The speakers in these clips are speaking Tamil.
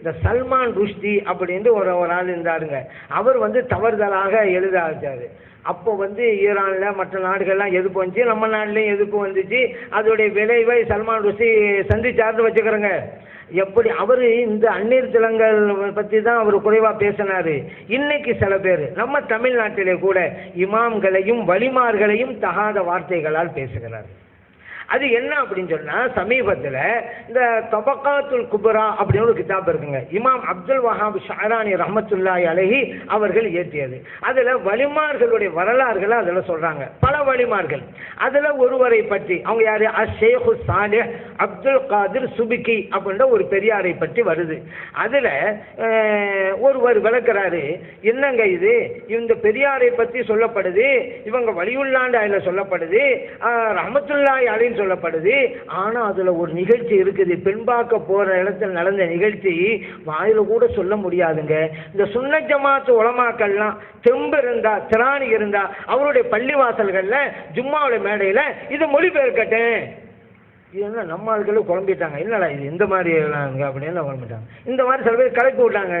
இந்த சல்மான் ருஷ்டி அப்படின்னு ஒரு ஒரு ஆள் இருந்தாருங்க. அவர் வந்து தவறுதலாக எழுத ஆரம்பிச்சாரு. அப்போ வந்து ஈரானில் மற்ற நாடுகள்லாம் எதிர்ப்பு வந்துச்சு நம்ம நாட்டிலையும் எதிர்ப்பு வந்துச்சு? அதோடைய விளைவை சல்மான் ருஷி சந்திச்சார்னு வச்சுக்கிறோங்க எப்படி அவர் இந்த அந்நீர் திலங்கள் பற்றி தான் அவர் குறைவாக பேசினார். இன்னைக்கு சில பேர் நம்ம தமிழ்நாட்டிலே கூட இமாம்களையும் வலிமார்களையும் தகாத வார்த்தைகளால் பேசுகிறார் அது என்ன அப்படின்னு சொன்னால் சமீபத்தில் இந்த தபக்காத்துல் குபரா அப்படின்னு ஒரு கிதாப் இருக்குங்க. இமாம் அப்துல் வஹாப் ஷாரானி ரஹமத்துல்லாய் அலஹி அவர்கள் இயற்றியது. அதில் வலிமார்களுடைய வரலாறுகளை அதில் சொல்கிறாங்க பல வலிமார்கள். அதில் ஒருவரை பற்றி அவங்க யார்? அஷேஹு சாலே அப்துல் காதிர் சுபிக்கி அப்படின்ற ஒரு பெரியாரை பற்றி வருது. அதில் ஒருவர் விளக்குறாரு என்னங்க இது? இந்த பெரியாரை பற்றி சொல்லப்படுது. இவங்க வலியுள்ளாண்டு அதில் சொல்லப்படுது. ரஹமத்துல்லாய் அலின்னு சொல்லப்படுது. ஆனால் அதில் ஒரு நிகழ்ச்சி இருக்குது. பெண்பாக்க போகிற இடத்துல நடந்த நிகழ்ச்சி வாயில் கூட சொல்ல முடியாதுங்க. இந்த சுன்ன ஜமாத்து உலமாக்கள்லாம் தெம்பு இருந்தா திராணி இருந்தா அவருடைய பள்ளிவாசல்களில் ஜும்மாவுடைய மேடையில் இது மொழிபெயர்க்கட்டேன் இது என்ன நம்ம ஆட்களும் குழம்பிட்டாங்க. என்னடா இது இந்த மாதிரி அப்படின்னு குழம்பிட்டாங்க. இந்த மாதிரி சில பேர் கலக்கி விட்டாங்க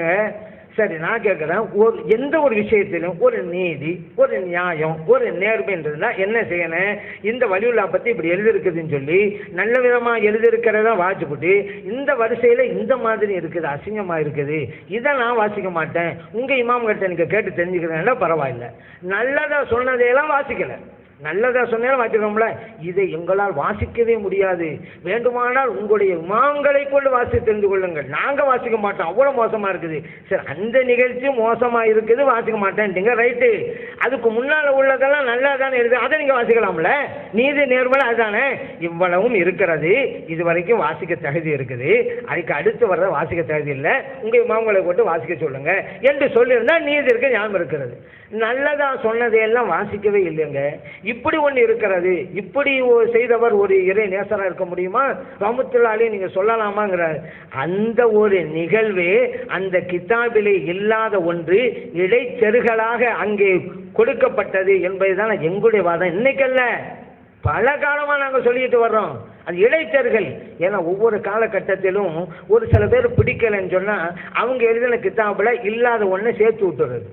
சரி நான் கேட்குறேன் ஒரு எந்த ஒரு விஷயத்திலும் ஒரு நீதி ஒரு நியாயம் ஒரு நேர்மைன்றதுனா என்ன செய்யணும்? இந்த வலியுல்லா பற்றி இப்படி எழுதிருக்குதுன்னு சொல்லி நல்ல விதமாக எழுதிருக்கிறத வாசிப்புட்டு இந்த வரிசையில் இந்த மாதிரி இருக்குது அசிங்கமாக இருக்குது. இதை நான் வாசிக்க மாட்டேன். உங்கள் இமாம்கிட்ட எனக்கு கேட்டு தெரிஞ்சுக்கிறேன்னா பரவாயில்ல. நல்லதாக சொன்னதையெல்லாம் வாசிக்கலை. நல்லதாக சொன்னாலும் வாசிக்கிறோம்ல. இதை எங்களால் வாசிக்கவே முடியாது. வேண்டுமானால் உங்களுடைய இமாம்களை கொண்டு வாசி தெரிந்து கொள்ளுங்கள். நாங்கள் வாசிக்க மாட்டோம். அவ்வளோ மோசமாக இருக்குது. சரி அந்த நிகழ்ச்சி மோசமாக இருக்குது. வாசிக்க மாட்டேன்ட்டீங்க. ரைட்டு. அதுக்கு முன்னால் உள்ளதெல்லாம் நல்லா தானே இருக்குது. அதை நீங்கள் வாசிக்கலாம்ல? நீதி நேர்மலை அதுதானே? இவ்வளவும் இருக்கிறது. இது வரைக்கும் வாசிக்க தகுதி இருக்குது. அதுக்கு அடுத்து வர்றத வாசிக்க தகுதி இல்லை. உங்கள் இமாம்களை கொண்டு வாசிக்க சொல்லுங்கள் என்று சொல்லியிருந்தால் நீதி இருக்க ஞாபகம் இருக்கிறது நல்லதாக சொன்னதையெல்லாம் வாசிக்கவே இல்லைங்க. இப்படி ஒன்று இருக்கிறது. இப்படி செய்தவர் ஒரு இறை நேசராக இருக்க முடியுமா? ரமத்துல்லாலே நீங்கள் சொல்லலாமாங்கிறார். அந்த ஒரு நிகழ்வே அந்த கிதாபிலே இல்லாத ஒன்று இடைச்செருகலாக அங்கே கொடுக்கப்பட்டது என்பதுதான் எங்களுடைய வாதம். இன்னைக்கல்ல பல காலமாக நாங்கள் சொல்லிட்டு வர்றோம். அது இடைத்தர்கள் ஏன்னா ஒவ்வொரு காலகட்டத்திலும் ஒரு சில பேர் பிடிக்கலைன்னு சொன்னால் அவங்க எழுதின கித்தாப்பில் இல்லாத ஒன்று சேர்த்து விட்டுறது.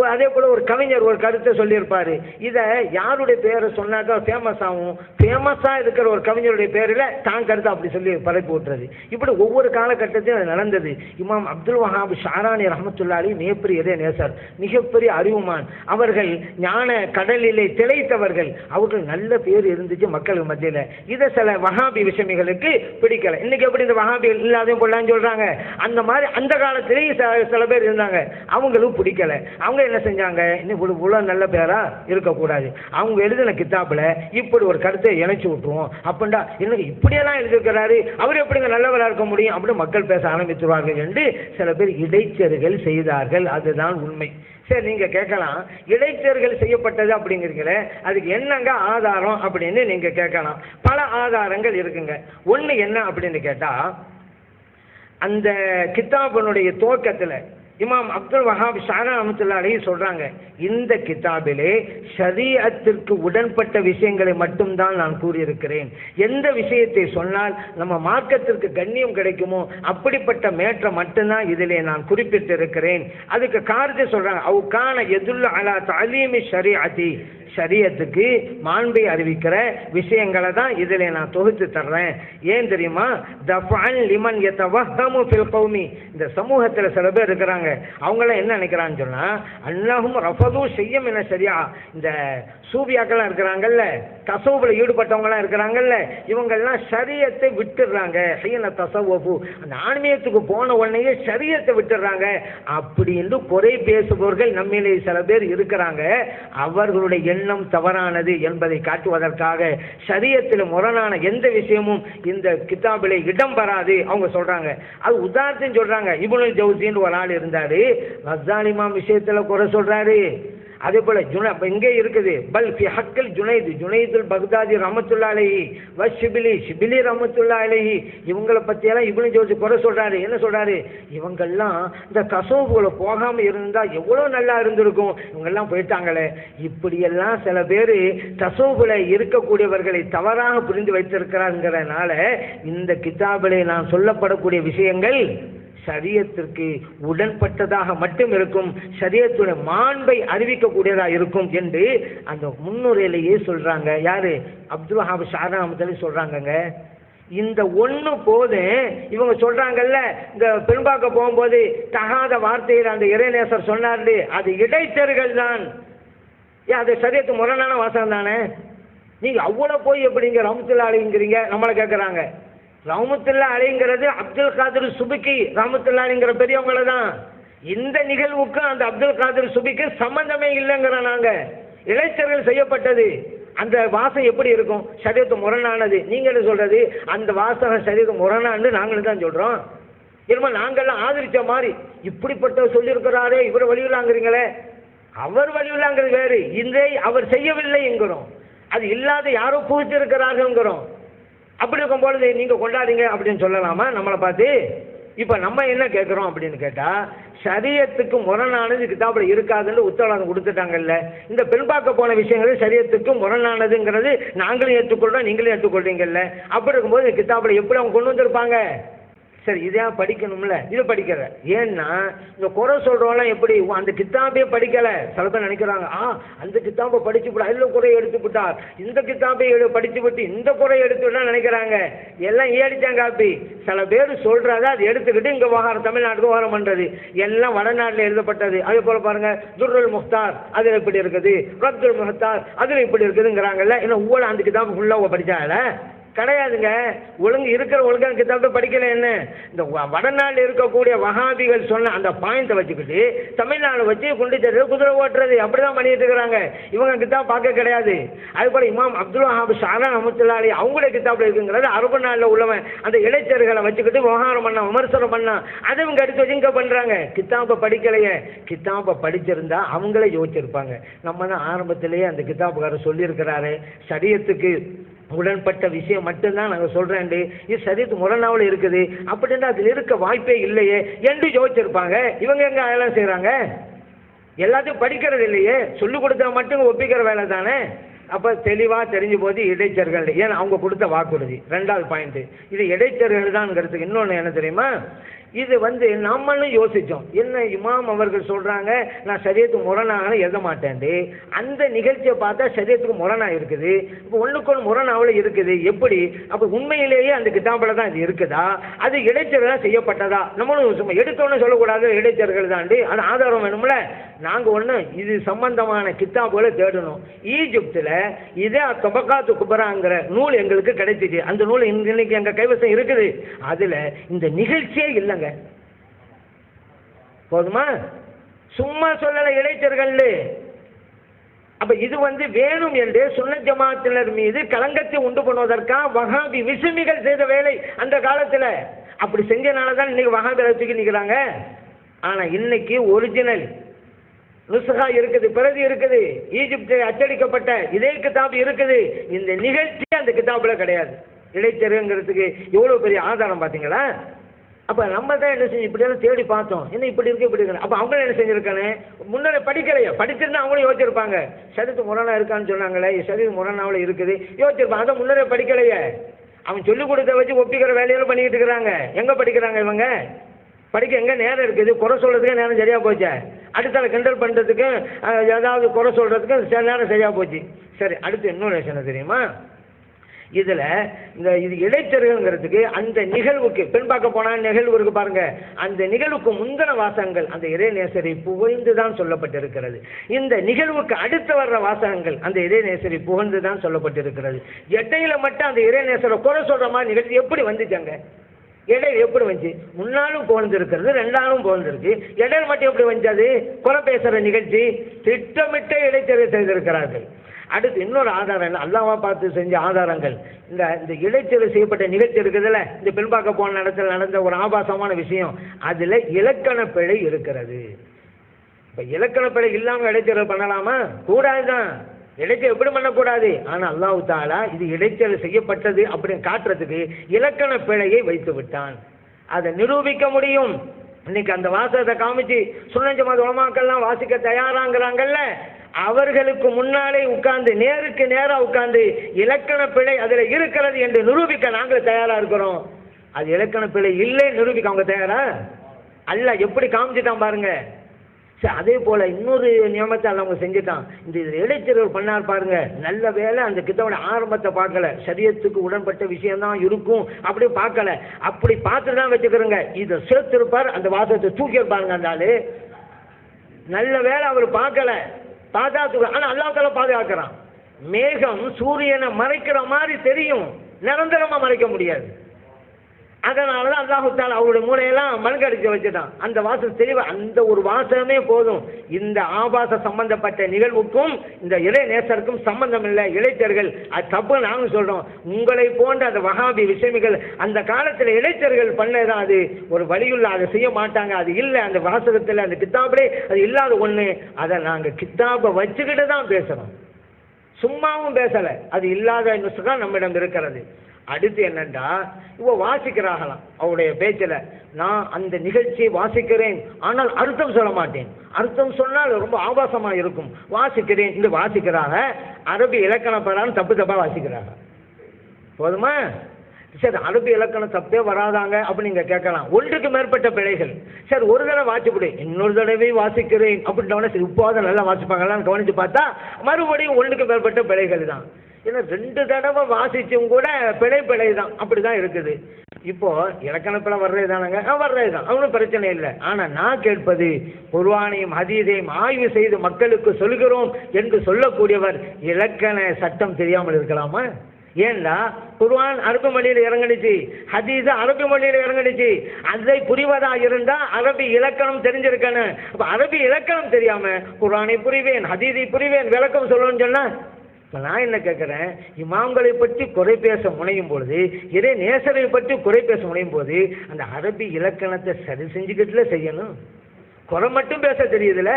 அதே போல் ஒரு கவிஞர் ஒரு கருத்தை சொல்லியிருப்பாரு. இதை யாருடைய பேரை சொன்னாக்கா ஃபேமஸ் ஆகும் ஃபேமஸாக இருக்கிற ஒரு கவிஞருடைய பேரில் தான் கருத்தை அப்படி சொல்லி பரப்பி விட்டுறது இப்படி ஒவ்வொரு காலகட்டத்திலும் அது நடந்தது. இமாம் அப்துல் வஹாப் ஷாரானி ரஹமத்துல்லாலி மிகப்பெரிய இதே நேசர். மிகப்பெரிய அறிவுமான். அவர்கள் ஞான கடலிலே திளைத்தவர்கள். அவர்கள் நல்ல பேர் இருந்துச்சு மக்கள் மத்தியில். இதை சில வஹாபி விஷமிகளுக்கு பிடிக்கல. இன்னைக்கு எப்படி இந்த வஹாபிகள் இல்லாதையும் போடலான்னு சொல்கிறாங்க அந்த மாதிரி அந்த காலத்திலேயே சில- சில பேர் இருந்தாங்க. அவங்களும் பிடிக்கல. அவங்க என்ன செஞ்சாங்க? இன்னும் இவ்வளோ நல்ல பேராக இருக்கக்கூடாது. அவங்க எழுதின கித்தாப்பில் இப்படி ஒரு கருத்தை இணைச்சி விட்டுருவோம். அப்படின்டா இன்னும் இப்படியெல்லாம் எழுதியிருக்கிறாரு? அவர் எப்படிங்க நல்லவராக இருக்க முடியும்? அப்படின்னு மக்கள் பேச ஆரம்பித்துருவார்கள் என்று சில பேர் இடைச்சர்கள் செய்தார்கள். அதுதான் உண்மை. சரி நீங்கள் கேட்கலாம். இடைச்சர்கள் செய்யப்பட்டது அப்படிங்கிறீங்களே அதுக்கு என்னங்க ஆதாரம் அப்படின்னு நீங்கள் கேட்கலாம். பல ஆதாரங்கள் இருக்குங்க. ஒன்று என்ன அப்படின்னு கேட்டால் அந்த கித்தாபனுடைய துவக்கத்தில் இமாம் அப்துல் வஹாப் ஷானா அமத்துல்லாலையும் சொல்கிறாங்க இந்த கிதாபிலே ஷரீஅத்திற்கு உடன்பட்ட விஷயங்களை மட்டும்தான் நான் கூறியிருக்கிறேன். எந்த விஷயத்தை சொன்னால் நம்ம மார்க்கத்திற்கு கண்ணியம் கிடைக்குமோ அப்படிப்பட்ட மேற்றை மட்டும்தான் இதிலே நான் குறிப்பிட்டிருக்கிறேன். அதுக்கு காரணத்தை சொல்கிறாங்க அவுக்கான எதுல்ல அலா தாலீமி ஷரீஅத்தி சரியத்துக்கு மாண்பை அறிவிக்கிற விஷயங்களை தான் இதில் நான் தொகுத்து தர்றேன். ஏன் தெரியுமா? தஃபான் லிமன் எத்தவஹமு ஃபில் கௌமி இந்த சமூகத்தில் சில பேர் இருக்கிறாங்க. அவங்களாம் என்ன நினைக்கிறான்னு சொன்னால் அல்லாஹும் ரஃபதும் செய்யும் என்ன சரியா இந்த சூபியாக்கெல்லாம் இருக்கிறாங்கல்ல தசவுல ஈடுபட்டவங்களாம் இருக்கிறாங்கல்ல இவங்கெல்லாம் சரியத்தை விட்டுடுறாங்க செய்யன தசவப்பு அந்த ஆன்மீகத்துக்கு போன உடனேயே சரியத்தை விட்டுடுறாங்க அப்படின்னு குறை பேசுபவர்கள் நம்மிலே சில பேர் இருக்கிறாங்க. அவர்களுடைய எண்ணம் தவறானது என்பதை காட்டுவதற்காக சரியத்தில் முரணான எந்த விஷயமும் இந்த கிதாபிலே இடம் பெறாது அவங்க சொல்கிறாங்க அது உதாரணத்தையும் சொல்கிறாங்க இபுனு ஜவுசின்னு ஒரு ஆள் இருந்தார். ரஸ்தானிமாம் விஷயத்தில் குறை சொல்கிறாரு அதே போல ஜுன எங்கே இங்கே இருக்குது. பல் ஃபி ஹக்கல் ஜுனைது ஜுனைதுல் பக்தாதி ரமத்துல்லா அலைஹி வ ஷிபிலி ஷிபிலி ரமத்துல்லா அலைஹி இவங்கள பற்றியெல்லாம் இவனு ஜோசி குறை சொல்கிறாரு என்ன சொல்கிறாரு இவங்கெல்லாம் இந்த கசோபுகளை போகாமல் இருந்தால் எவ்வளோ நல்லா இருந்திருக்கும். இவங்கெல்லாம் போயிட்டாங்களே. இப்படியெல்லாம் சில பேர் கசோபுல இருக்கக்கூடியவர்களை தவறாக புரிந்து வைத்திருக்கிறாங்கிறனால இந்த கிதாபிலே நான் சொல்லப்படக்கூடிய விஷயங்கள் சரியத்திற்கு உடன்பட்டதாக மட்டும் இருக்கும் சரியத்துடைய மாண்பை அறிவிக்கக்கூடியதாக இருக்கும் என்று அந்த முன்னுரையிலேயே சொல்றாங்க. யாரு? அப்துல் வஹாப் ஷாராமத்தில் சொல்றாங்கங்க. இந்த ஒன்று போதும் இவங்க சொல்றாங்கல்ல இந்த பெரும்பாக்க போகும்போது தகாத வார்த்தையில் அந்த இறைநேசர் சொன்னார்ல அது இடைத்தர்கள் தான். ஏன் அது சரியத்து முரணான வாசகம் தானே? நீங்க அவ்வளோ போய் எப்படிங்க ரமத்துல்லா அலிங்கிறீங்க நம்மளை கேட்குறாங்க ரஹமத்துல்லா அலிங்கிறது அப்துல் காதிர் சுபிக்கி ரஹமத்துல்லா அலிங்கிற பெரியவங்கள தான். இந்த நிகழ்வுக்கும் அந்த அப்துல் காதிர் சுபிக்கு சம்பந்தமே இல்லைங்கிற நாங்க. இளைஞர்கள் செய்யப்பட்டது. அந்த வாசம் எப்படி இருக்கும்? சரீரத்து முரணானது. நீங்க என்ன சொல்றது? அந்த வாசகம் சரீரத்து முரணான்னு நாங்களும் தான் சொல்றோம். என்னமோ நாங்கெல்லாம் ஆதரிச்ச மாதிரி இப்படிப்பட்ட சொல்லியிருக்கிறாரே இவர் வழியிலாங்கிறீங்களே அவர் வழியிலாங்கிறது வேறு. இதை அவர் செய்யவில்லை என்கிறோம். அது இல்லாத யாரோ புகுத்திருக்கிறார்கள்ங்கிறோம் அப்படி இருக்கும் பொழுது நீங்கள் கொண்டாடுங்க அப்படின்னு சொல்லலாமா? நம்மளை பார்த்து இப்போ நம்ம என்ன கேட்குறோம் அப்படின்னு கேட்டால் சரியத்துக்கு முரணானது கிதாபில் இருக்காதுன்னு உத்தரவாதம் கொடுத்துட்டாங்கல்ல. இந்த பெண்பாக்க போன விஷயங்கள் சரியத்துக்கு முரணானதுங்கிறது நாங்களும் ஏற்றுக்கொள்கிறோம் நீங்களும் ஏற்றுக்கொள்றீங்கல்ல. அப்படி இருக்கும்போது கிதாபில் எப்படி அவங்க கொண்டு வந்திருப்பாங்க? சரி இதையா படிக்கணும்ல. இதை படிக்கிற ஏன்னா இந்த குறை சொல்றவங்களாம் எப்படி அந்த கித்தாப்பே படிக்கல. சில பேர் நினைக்கிறாங்க ஆ அந்த கித்தாப்பை படிச்சு விட அதில் குறையை எடுத்து விட்டார் இந்த கித்தாப்பை எடு படிச்சு விட்டு இந்த குறையை எடுத்து விட்டா நினைக்கிறாங்க. எல்லாம் ஏடிச்சாங்க காப்பி. சில பேர் சொல்றத அதை எடுத்துக்கிட்டு இங்க விவகாரம் தமிழ்நாட்டுக்கு விவகாரம் பண்றது. எல்லாம் வடநாட்டில் எழுதப்பட்டது. அதே போல பாருங்க துர்ருல் முக்தார் அதுல இப்படி இருக்குது. ரப்துல் முக்தார் அதுல இப்படி இருக்குதுங்கிறாங்கல்ல. ஏன்னா ஊழல் அந்த கித்தாப்பு ஃபுல்லாக படிச்சாங்கல்ல. கிடையாதுங்க. ஒழுங்கு இருக்கிற ஒழுங்கான கிதாபை படிக்கல என்ன? இந்த வ- இருக்கக்கூடிய வகாபிகள் சொன்ன அந்த பாயிண்ட்டை வச்சுக்கிட்டு தமிழ்நாடு வச்சு குண்டு தர்றது குதிரை ஓட்டுறது அப்படிதான் பண்ணிட்டு இருக்கிறாங்க. இவங்க கிதாப் பார்க்க கிடையாது. அது போல இமாம் அப்துல் வஹாப் ஷாரா அஹமத்துல்லாலி அவங்களுடைய கிதாப்ல இருக்குங்கிறது அரபு நாளில் உள்ளவன். அந்த இளைஞர்களை வச்சுக்கிட்டு விவகாரம் பண்ணா விமர்சனம் பண்ணா அதை இவங்க எடுத்து வச்சு இங்கே பண்ணுறாங்க கித்தாப்பை படிக்கலையே. கித்தாப்பை படிச்சிருந்தா அவங்களே யோசிச்சிருப்பாங்க. நம்ம தான் ஆரம்பத்திலேயே அந்த கிதாப்புக்காரர் சொல்லியிருக்கிறாரு சரியத்துக்கு உடன்பட்ட விஷயம் மட்டும்தான் நாங்கள் சொல்கிறேன் இது சரித்து முரணாவில் இருக்குது. அப்படின்னா அதில் இருக்க வாய்ப்பே இல்லையே. என்று யோசிச்சிருப்பாங்க. இவங்க எங்கே அதெல்லாம் செய்கிறாங்க எல்லாத்தையும் படிக்கிறது இல்லையே. சொல்லிக் கொடுத்தா மட்டும் ஒப்பிக்கிற வேலை தானே அப்போ தெளிவாக தெரிஞ்சு போது இடைச்சர்கள். ஏன்னா அவங்க கொடுத்த வாக்குறுதி. ரெண்டாவது பாயிண்ட் இது இடைச்சர்கள் தான்ங்கிறதுக்கு இன்னொன்று என்ன தெரியுமா? இது வந்து நம்மளும் யோசித்தோம் என்ன இமாம் அவர்கள் சொல்கிறாங்க நான் சரியத்துக்கு முரணாக எழுத மாட்டேன்டு. அந்த நிகழ்ச்சியை பார்த்தா சரியத்துக்கு முரணாக இருக்குது. இப்போ ஒன்றுக்கொன்று முரணாவில் இருக்குது. எப்படி? அப்போ உண்மையிலேயே அந்த கிட்டாம்பில் தான் இது இருக்குதா? அது இடைச்சர்கள் செய்யப்பட்டதா? நம்மளும் சும்மா எடுத்தோன்னு சொல்லக்கூடாது. இடைச்சர்கள் தாண்டி அது ஆதாரம் வேணும்ல? நாங்கள் ஒன்று இது சம்பந்தமான கித்தாப்புகளை தேடணும். ஈஜிப்தில் இதே தொபக்காத்து குபராங்கிற நூல் எங்களுக்கு கிடைச்சிச்சு. அந்த நூல் இன்னைக்கு எங்கள் கைவசம் இருக்குது. அதில் இந்த நிகழ்ச்சியே இல்லைங்க. போதுமா? சும்மா சொல்லலை இளைஞர்கள் அப்போ இது வந்து வேணும் என்று சுன்ன ஜமாத்தினர் மீது களங்கத்தை உண்டு பண்ணுவதற்காக வகாபி விசுமிகள் செய்த வேலை அந்த காலத்தில். அப்படி செஞ்சனால தான் இன்னைக்கு வகாபி தூக்கி நிற்கிறாங்க ஆனால் இன்னைக்கு ஒரிஜினல் நுசகா இருக்குது பிரதி இருக்குது ஈஜிப்தில் அச்சடிக்கப்பட்ட இதே கிதாப் இருக்குது. இந்த நிகழ்ச்சி அந்த கிதாபில் கிடையாது. இடைத்தருங்கிறதுக்கு எவ்வளோ பெரிய ஆதாரம் பார்த்தீங்களா? அப்போ நம்ம தான் என்ன செஞ்சு இப்படியெல்லாம் தேடி பார்த்தோம். என்ன இப்படி இருக்கு இப்படி இருக்கு. அப்போ அவங்களும் என்ன செஞ்சுருக்கானு முன்னரே படிக்கலையே. படிச்சிருந்தா அவங்களும் யோசிச்சிருப்பாங்க. சரித்து முரணா இருக்கான்னு சொன்னாங்களே சரி முரணாவில் இருக்குது. யோசிச்சிருப்பாங்க அதை முன்னரே படிக்கலையே. அவன் சொல்லிக் கொடுத்த வச்சு ஒப்பிக்கிற வேலையெல்லாம் பண்ணிக்கிட்டு இருக்கிறாங்க. எங்கே படிக்கிறாங்க இவங்க? படிக்க எங்கே நேரம் இருக்குது? குறை சொல்கிறதுக்கே நேரம் சரியாக போச்சு? அடுத்தால கிண்டல் பண்ணுறதுக்கும் ஏதாவது குறை சொல்கிறதுக்கும் சில நேரம் சரியாக போச்சு. சரி அடுத்து இன்னொரு விஷயம் தெரியுமா? இதில் இந்த இது இடைத்தருகங்கிறதுக்கு அந்த நிகழ்வுக்கு பெண் பார்க்க போனால் நிகழ்வு இருக்கு பாருங்க. அந்த நிகழ்வுக்கு முந்தின வாசகங்கள் அந்த இறைநேசரை புகழ்ந்து தான் சொல்லப்பட்டிருக்கிறது. இந்த நிகழ்வுக்கு அடுத்து வர்ற வாசகங்கள் அந்த இறைநேசரை புகழ்ந்து தான் சொல்லப்பட்டிருக்கிறது. எட்டையில் மட்டும் அந்த இறைநேசரை குறை சொல்கிற மாதிரி நிகழ்ச்சி எப்படி வந்துச்சாங்க இடையில் எப்படி வந்துச்சு? முன்னாலும் புகழ்ந்திருக்கிறது ரெண்டாலும் புகழ்ந்திருக்கு. இடையில் மட்டும் எப்படி வந்துச்சு குறை பேசுகிற நிகழ்ச்சி திட்டமிட்ட இடைத்தேர்வு செய்திருக்கிறார்கள். அடுத்து இன்னொரு ஆதாரம் அல்லாமா பார்த்து செஞ்ச ஆதாரங்கள். இந்த இந்த இடைத்தேர்வு செய்யப்பட்ட நிகழ்ச்சி இருக்குதுல்ல? இந்த பெண்பாக்க போன இடத்துல நடந்த ஒரு ஆபாசமான விஷயம். அதில் இலக்கண பிழை இருக்கிறது. இப்போ இலக்கண பிழை இல்லாமல் இடைத்தேர்வு பண்ணலாமா? கூடாதுதான். இடைச்சல் எப்படி பண்ணக்கூடாது? ஆனால் அல்லாஹு தாலா இது இடைச்சல் செய்யப்பட்டது அப்படின்னு காட்டுறதுக்கு இலக்கண பிழையை வைத்து விட்டான். அதை நிரூபிக்க முடியும். இன்னைக்கு அந்த வாசகத்தை காமிச்சு சுண்ணஞ்சமாத உலமாக்கள்லாம் வாசிக்க தயாராங்கிறாங்கல்ல? அவர்களுக்கு முன்னாலே உட்கார்ந்து நேருக்கு நேராக உட்கார்ந்து இலக்கண பிழை அதில் இருக்கிறது என்று நிரூபிக்க நாங்கள் தயாராக இருக்கிறோம். அது இலக்கண பிழை இல்லை நிரூபிக்க அவங்க தயாரா? அல்ல எப்படி காமிச்சுட்டான் பாருங்க. சரி அதே போல இன்னொரு நியமத்தை அவங்க செஞ்சுட்டான். இந்த இடைத்தேர்வு பண்ணார் பாருங்க. நல்ல வேலை அந்த கிட்டோட ஆரம்பத்தை பார்க்கல. சரியத்துக்கு உடன்பட்ட விஷயம்தான் இருக்கும். அப்படி பார்க்கல. அப்படி பார்த்து தான் வச்சுக்கிறோங்க. இதை சேர்த்திருப்பார் அந்த வாசத்தை தூக்கியிருப்பாருங்க அந்த ஆளு. நல்ல வேலை அவர் பார்க்கல. பார்த்தா தூக்க ஆனால் அல்லாத்தால பாதுகாக்கிறான். மேகம் சூரியனை மறைக்கிற மாதிரி தெரியும். நிரந்தரமாக மறைக்க முடியாது. அதனால தான் அல்லாஹு தாலா அவருடைய மூளையெல்லாம் மழுங்கடிச்சு வச்சுட்டான். அந்த வாசம் தெளிவு அந்த ஒரு வாசமே போதும். இந்த ஆபாச சம்பந்தப்பட்ட நிகழ்வுக்கும் இந்த இறை நேசருக்கும் சம்பந்தம் இல்லை. இளைஞர்கள் அது தப்பு நாங்கள் சொல்கிறோம் உங்களை போன்ற அந்த வகாபி விஷயமிகள் அந்த காலத்தில் இளைஞர்கள் பண்ணதான் அது? ஒரு வழியுள்ள அதை செய்ய மாட்டாங்க. அது இல்லை அந்த வாசகத்தில் அந்த கித்தாபிலே அது இல்லாத ஒன்று அதை நாங்கள் கித்தாபை வச்சுக்கிட்டு தான் பேசுகிறோம் சும்மாவும் பேசலை. அது இல்லாத நுசுகம் நம்மிடம் இருக்கிறது. அடுத்து என்னண்டா? இவ வாசிக்கிறார்களாம் அவருடைய பேச்சில். நான் அந்த நிகழ்ச்சியை வாசிக்கிறேன் ஆனால் அர்த்தம் சொல்ல மாட்டேன். அர்த்தம் சொன்னால் ரொம்ப ஆபாசமாக இருக்கும். வாசிக்கிறேன் இந்த வாசிக்கிறாங்க. அரபி இலக்கண தப்பு தப்பாக வாசிக்கிறாங்க. போதுமா? சரி அரபி இலக்கணம் தப்பே வராதாங்க அப்படி நீங்கள் கேட்கலாம். ஒன்றுக்கு மேற்பட்ட பிழைகள். சரி ஒரு தடவை வாசிப்படு இன்னொரு தடவை வாசிக்கிறேன் அப்படின்றவன சரி இப்போது நல்லா வாசிப்பாங்களான்னு கவனித்து பார்த்தா மறுபடியும் ஒன்றுக்கு மேற்பட்ட பிழைகள் தான். ஏன்னா ரெண்டு தடவை வாசிச்சும் கூட பிழை பிழை தான். அப்படி தான் இருக்குது. இப்போ இலக்கணத்தில் வர்றது தானங்க ஆ, வர்றது தான் ஒன்றும் பிரச்சனை இல்லை. ஆனால் நான் கேட்பது குர்வானையும் அதீதையும் ஆய்வு செய்து மக்களுக்கு சொல்கிறோம் என்று சொல்லக்கூடியவர் இலக்கண சட்டம் தெரியாமல் இருக்கலாமா? ஏன்னா குர்வான் அரபு மொழியில் இறங்குனுச்சு ஹதீஸ் அரபு மொழியில் இறங்குனுச்சு அதை புரிவதா இருந்தால் அரபி இலக்கணம் தெரிஞ்சிருக்கணும். அப்போ அரபி இலக்கணம் தெரியாம குர்வானை புரிவேன் ஹதீஸை புரிவேன் விளக்கம் சொல்லணும்னு சொன்னா நான் என்ன கேட்குறேன் இமாம்களை பற்றி குறை பேச முனையும் பொழுது இதே நேசரை பற்றி குறை பேச முனையும் போது அந்த அரபி இலக்கணத்தை சரி செஞ்சுக்கிட்டுல செய்யணும். குறை மட்டும் பேச தெரியுதுல்ல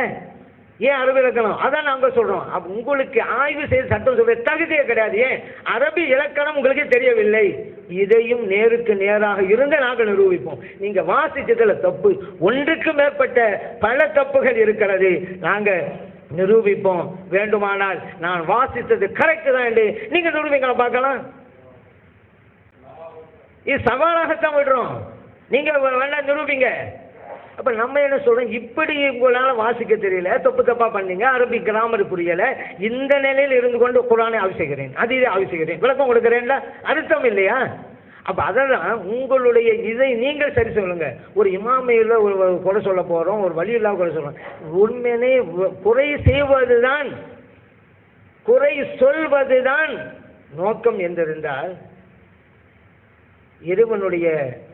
ஏன் அரபி இலக்கணம்? அதான் நாங்கள் சொல்கிறோம் அப்போ உங்களுக்கு ஆய்வு செய்து சட்டம் சொல்ற தகுதியே கிடையாது. ஏன்? அரபி இலக்கணம் உங்களுக்கு தெரியவில்லை. இதையும் நேருக்கு நேராக இருந்து நாங்கள் நிரூபிப்போம். நீங்கள் வாசிச்சதில் தப்பு. ஒன்றுக்கு மேற்பட்ட பல தப்புகள் இருக்கிறது. நாங்கள் நிரூபிப்போம். வேண்டுமானால் நான் வாசித்தது கரெக்ட் தான் என்று நீங்க நிரூபிக்கலாம் பார்க்கலாம். இது சவாலாகத்தான் விடுறோம். நீங்க வேணா நிரூபிங்க. அப்ப நம்ம என்ன சொல்றோம்? இப்படி உங்களால வாசிக்க தெரியல தப்பு தப்பா பண்ணீங்க அரபி கிராமர் புரியல. இந்த நிலையில் இருந்து கொண்டு குரானை ஆவிசிக்கிறேன் அது இதை ஆவிசிக்கிறேன் விளக்கம் கொடுக்குறேன்ல? அர்த்தம் இல்லையா? அப்ப அதெல்லாம் உங்களுடைய இதை நீங்கள் சரி சொல்லுங்க. ஒரு இமாமையில் ஒரு குறை சொல்ல போறோம் ஒரு வழி இல்லாமல் குறை சொல்றோம். உண்மையிலே குறை செய்வதுதான். குறை சொல்வதுதான் நோக்கம் என்றிருந்தால் இறைவனுடைய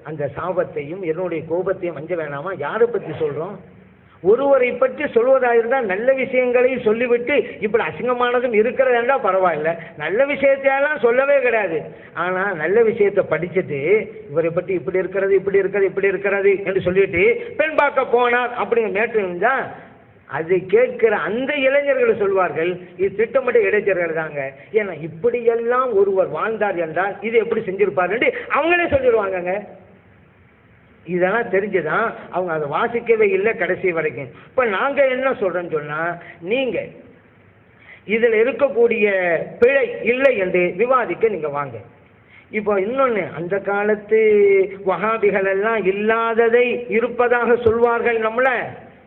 அந்த சாபத்தையும் என்னுடைய கோபத்தையும் அஞ்ச வேணாமா? யாரை பற்றி சொல்றோம்? ஒருவரை பற்றி சொல்வதாக இருந்தால் நல்ல விஷயங்களையும் சொல்லிவிட்டு இப்படி அசிங்கமானதும் இருக்கிறதா பரவாயில்ல. நல்ல விஷயத்தையெல்லாம் சொல்லவே கிடையாது. ஆனால் நல்ல விஷயத்தை படிச்சுட்டு இவரை பற்றி இப்படி இருக்கிறது இப்படி இருக்கிறது இப்படி இருக்கிறது என்று சொல்லிட்டு பெண் பார்க்க போனார் அப்படிங்கிற மேட்டு இருந்தால் அதை கேட்கிற அந்த இளைஞர்கள் சொல்வார்கள் இது திட்டமிட்ட இடைச்சர்கள் தாங்க. ஏன்னா இப்படியெல்லாம் ஒருவர் வாழ்ந்தார் என்றால் இது எப்படி செஞ்சிருப்பார் என்று அவங்களே சொல்லிடுவாங்கங்க. இதெல்லாம் தெரிஞ்சுதான் அவங்க அதை வாசிக்கவே இல்லை கடைசி வரைக்கும். இப்போ நாங்கள் என்ன சொல்கிறோன்னு சொன்னால் நீங்கள் இதில் இருக்கக்கூடிய பிழை இல்லை என்று விவாதிக்க நீங்கள் வாங்க. இப்போ இன்னொன்று அந்த காலத்து வகாபிகள் எல்லாம் இல்லாததை இருப்பதாக சொல்வார்கள் நம்மளை.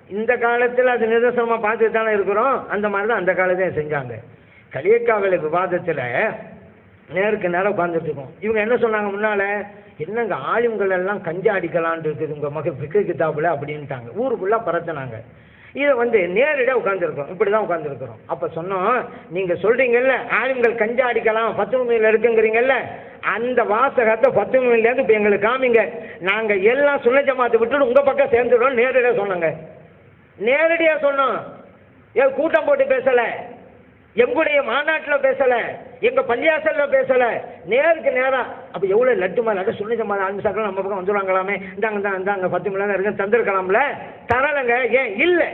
இந்த காலத்தில் அது நிதர்சனமாக பார்த்துட்டு தானே இருக்கிறோம். அந்த மாதிரி தான் அந்த காலத்தையும் செஞ்சாங்க. கலியக்காவலை விவாதத்தில் நேருக்கு நேரம் உட்காந்துட்ருக்கோம் இவங்க என்ன சொன்னாங்க முன்னால? என்னங்க ஆளுங்கள் எல்லாம் கஞ்சா அடிக்கலான் இருக்குது உங்க மக ஃபிக்கு அப்படின்ட்டாங்க. ஊருக்குள்ள பரத்தினாங்க. இதை வந்து நேரடியாக உட்காந்துருக்கோம் இப்படி தான் உட்காந்துருக்குறோம் அப்போ சொன்னோம் நீங்கள் சொல்கிறீங்கல்ல ஆளுங்கள் கஞ்சா அடிக்கலாம் பத்து மணியில் இருக்குங்கிறீங்கல்ல? அந்த வாசகத்தை பத்து மீன்லேருந்து இப்போ எங்களுக்கு காமிங்க. நாங்கள் எல்லாம் சுண்ண ஜமாத்தை விட்டுட்டு உங்கள் பக்கம் சேர்ந்துடுறோம் நேரடியாக சொன்னாங்க. நேரடியாக சொன்னோம். ஏன் கூட்டம் போட்டு பேசலை. எங்களுடைய மாநாட்டில் பேசலை எங்கள் பள்ளியாசலில் பேசலை. நேருக்கு நேராக அப்போ எவ்வளோ லட்டுமா லட்டு சுண்ணி ஜமாத ஆரம்பிச்சாக்கலாம் நம்ம பக்கம் வந்துடுவாங்களாமே இந்தாங்க இந்தாங்க இந்தாங்க பத்து மணி நேரம் இருக்கு தந்திருக்கலாம்ல. தரலைங்க ஏன்? இல்லை.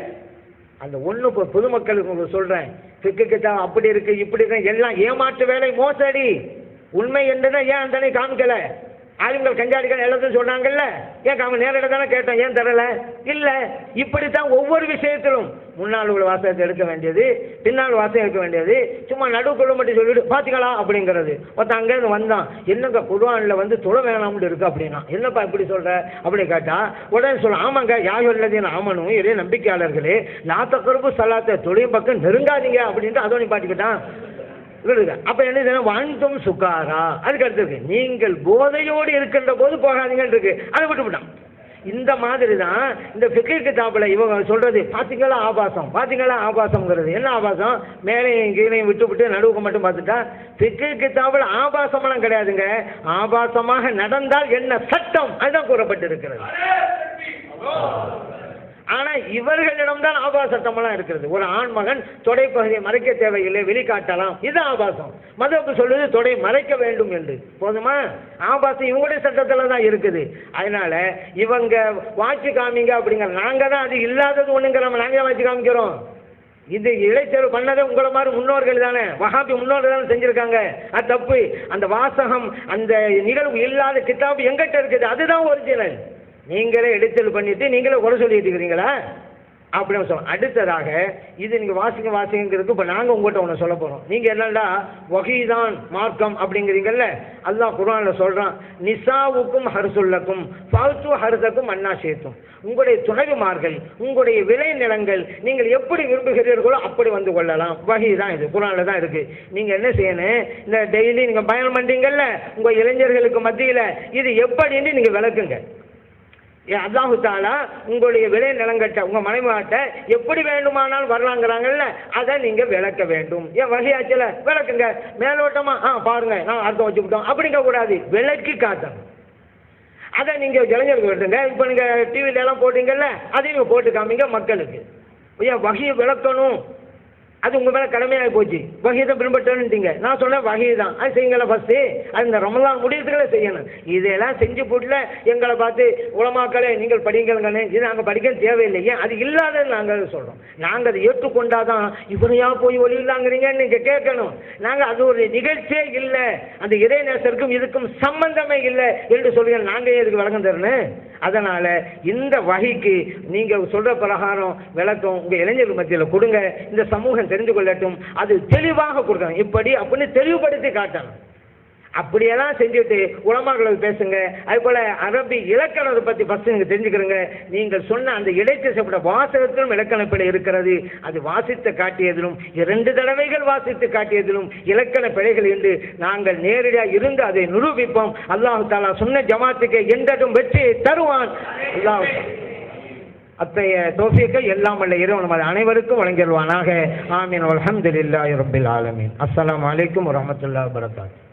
அந்த ஒன்று இப்போ பொதுமக்களுக்கு உங்களுக்கு சொல்கிறேன் திக்கு தான் அப்படி இருக்கு இப்படி இருக்கு. எல்லாம் ஏமாற்று வேலை மோசடி. உண்மை என்றதை ஏன் அந்த காமிக்கல? ஆளுங்கள் கஞ்சாடிகள் எல்லாத்தையும் சொன்னாங்கல்ல? ஏன் அவன் நேரில் தானே கேட்டோம் ஏன் தரல? இல்லை இப்படித்தான் ஒவ்வொரு விஷயத்திலும். முன்னால் உள்ள வாசகத்தை எடுக்க வேண்டியது பின்னால் வாசகம் எடுக்க வேண்டியது. சும்மா நடுவுக்குள்ள மட்டும் சொல்லிட்டு பார்த்தீங்களா அப்படிங்கிறது. ஒருத்தன் அங்கேருந்து வந்தான். என்னங்க குர்ஆன்ல வந்து தொழ வேணாம்னு இருக்கு அப்படின்னா? என்னப்பா இப்படி சொல்கிற அப்படின்னு கேட்டால் உடனே சொல்ல ஆமாங்க யார் உள்ளதின் ஆமனும் இதே நம்பிக்கையாளர்களே நாத்த கருப்பு சலாத்தை தொழில் பக்கம் நெருங்காதீங்க அப்படின்ட்டு அதோ நீ பார்த்துக்கிட்டான் விடுங்க. அப்ப என்ன செய்யணும்? வாழ்ந்தும் சுக்காரா அதுக்கு அடுத்து நீங்கள் போதையோடு இருக்கின்ற போது போகாதீங்கன்னு இருக்கு அதை விட்டுவிட்டான் இந்த மாதிரி தான் இந்த ஃபிக்கர் தாப்பில் இவங்க சொல்கிறது பார்த்தீங்களா ஆபாசம்? பார்த்தீங்களா ஆபாசம்ங்கிறது? என்ன ஆபாசம்? மேலேயும் கீழையும் விட்டு விட்டு நடுவுக்கு மட்டும் பார்த்துட்டா ஃபிக்கர் தாப்பில் ஆபாசமெல்லாம் கிடையாதுங்க. ஆபாசமாக நடந்தால் என்ன சட்டம்? அதுதான் கூறப்பட்டிருக்கிறது. ஆனா இவர்களிடம்தான் ஆபாச சட்டமெல்லாம் இருக்கிறது. ஒரு ஆண் மகன் தொடை பகுதியை மறைக்க தேவையில்லை வெளிக்காட்டலாம். இது ஆபாசம். மதப்பு சொல்லுது தொடை மறைக்க வேண்டும் என்று. போதுமா? ஆபாசம் இவங்களுடைய சட்டத்தில் தான் இருக்குது. அதனால இவங்க வாட்சி காமிங்க அப்படிங்கிற நாங்க தான் அது இல்லாதது ஒண்ணுங்கிறோம் நாங்க வாட்சி காமிக்கிறோம். இது இளைச்சல் பண்ணதே உங்களை மாதிரி முன்னோர்கள் தானே. வகாபி முன்னோர்கள் தானே செஞ்சிருக்காங்க. அது தப்பு. அந்த வாசகம் அந்த நிகழ்வு இல்லாத கிதாபு எங்கிட்ட இருக்குது. அதுதான் ஒரிஜினல் நீங்களே இடைச்சல் பண்ணிட்டு நீங்களே குறை சொல்லிட்டு இருக்கிறீங்களா? அப்படின்னு சொல்லுவோம் அடுத்ததாக இது நீங்கள் வாசிங்க வாசிங்கிறதுக்கு இப்போ நாங்கள் உங்கள்கிட்ட ஒன்று சொல்ல போகிறோம் நீங்கள் என்னடா வகைதான் மார்க்கம் அப்படிங்கிறீங்கல்ல அல்லாஹ் குரானில் சொல்கிறான் நிசாவுக்கும் ஹர்சுல்லக்கும் ஃபால்த்து ஹர்சக்கும் அண்ணா சேர்த்தும் உங்களுடைய துணைவிமார்கள் உங்களுடைய விளை நிலங்கள் நீங்கள் எப்படி விரும்புகிறீர்களோ அப்படி வந்து கொள்ளலாம். வகை தான் இது குரானில் தான் இருக்குது நீங்கள் என்ன செய்யணும்? இந்த டெய்லி நீங்கள் பயணம் பண்ணுறீங்கல்ல உங்கள் இளைஞர்களுக்கு மத்தியில் இது எப்படின்னு நீங்கள் விளக்குங்க. அல்லாஹு தாலா உங்களுடைய விளை நிலங்கட்ட உங்கள் மனைமாட்ட எப்படி வேண்டுமானாலும் வரலாங்கிறாங்கல்ல அதை நீங்கள் விளக்க வேண்டும். ஏன் வகையாச்சல விளக்குங்க. மேலோட்டமாக ஆ பாருங்க நான் அர்த்தம் வச்சுக்கிட்டோம். அப்படிங்க கூடாது. விளக்கி காட்டணும் அதை நீங்கள் இளைஞருக்கு விட்டுங்க இப்போ நீங்கள் டிவில எல்லாம் போட்டீங்கல்ல அதையும் போட்டு காமிங்க மக்களுக்கு. ஏன் வகையை விளக்கணும். அது உங்கள் மேலே கடமையாக போச்சு. வகையை பின்பற்றணுன்ட்டீங்க நான் சொன்னேன் வகையை தான் அது செய்யுங்கள ஃபஸ்ட்டு அது இந்த ரமலான் முடியறதுக்குள்ள செய்யணும். இதெல்லாம் செஞ்சு போட்டுல எங்களை பார்த்து உலமாக்களே நீங்கள் படிங்கள்ங்கன்னு இது நாங்கள் படிக்க தேவையில்லையே அது இல்லாதன்னு நாங்கள் சொல்கிறோம் நாங்கள் அதை ஏற்றுக்கொண்டாதான் இவரையா போய் ஒளி நீங்கள் கேட்கணும். நாங்கள் அது ஒரு நிகழ்ச்சியே இல்லை. அந்த இறைநேசருக்கும் இதுக்கும் சம்பந்தமே இல்லை என்று சொல்லுங்க நாங்கள் இதுக்கு விளக்கம் தரணும்? அதனால் இந்த வகைக்கு நீங்கள் சொல்கிற பிரகாரம் விளக்கம் உங்கள் இளைஞர்கள் மத்தியில் கொடுங்க. இந்த சமூகம் தெரிந்து கொள்ளட்டும். அது தெளிவாக கொடுக்கணும். இப்படி அப்படின்னு தெளிவுபடுத்தி காட்டணும். அப்படியெல்லாம் செஞ்சுட்டு உலமாக்களுக்கு பேசுங்க. அது போல அரபி இலக்கணத்தை பத்தி ஃபர்ஸ்ட் நீங்க தெரிஞ்சுக்கிறங்க. நீங்கள் சொன்ன அந்த இடைச்சப்பட்ட வாசகத்திலும் இலக்கணப்பிழை இருக்கிறது. அது வாசித்து காட்டியதிலும் இரண்டு தடவைகள் வாசித்து காட்டியதிலும் இலக்கண பிழைகள் என்று நாங்கள் நேரடியாக இருந்து அதை நிரூபிப்போம். அல்லாஹு தாலா சொன்ன ஜமாத்துக்கு எந்தடும் வெற்றியை தருவான். அல்லாஹ் அத்தகைய தோஃபியத்தை எல்லாம் வல்ல இரவு நமது அனைவருக்கும் வழங்கிடுவானாக ஆமீன். அல்ஹம்துலில்லாஹி இரபில் ஆலமீன். அஸ்லாம் அலைக்கும் வரமத்துல்லா வரகாத்து